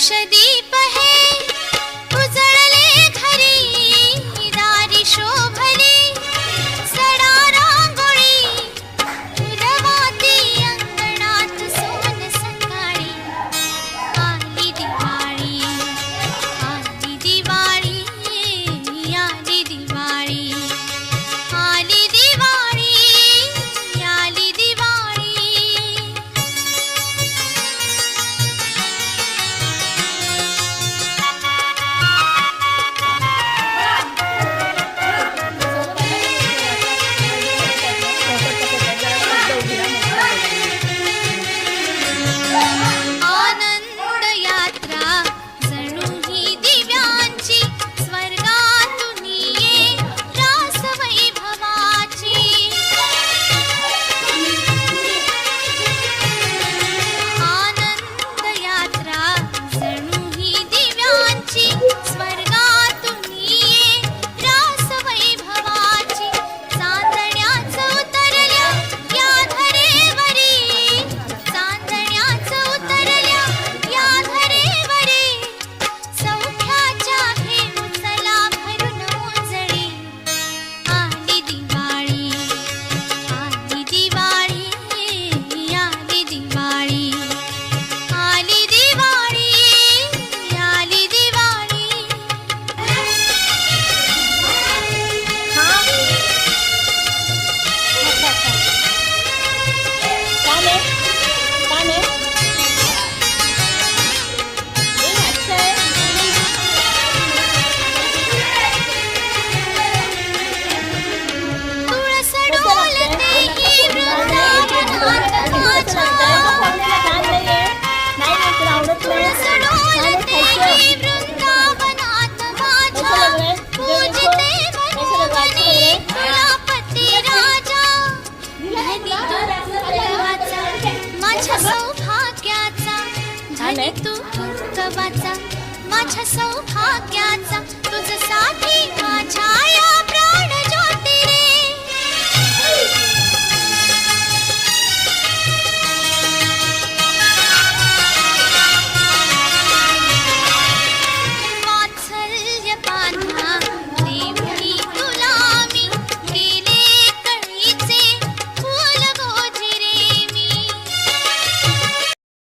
षदि सौभाग्याचा धनी तू तुबाचा माझ्या सौभाग्याचा तुझसाठी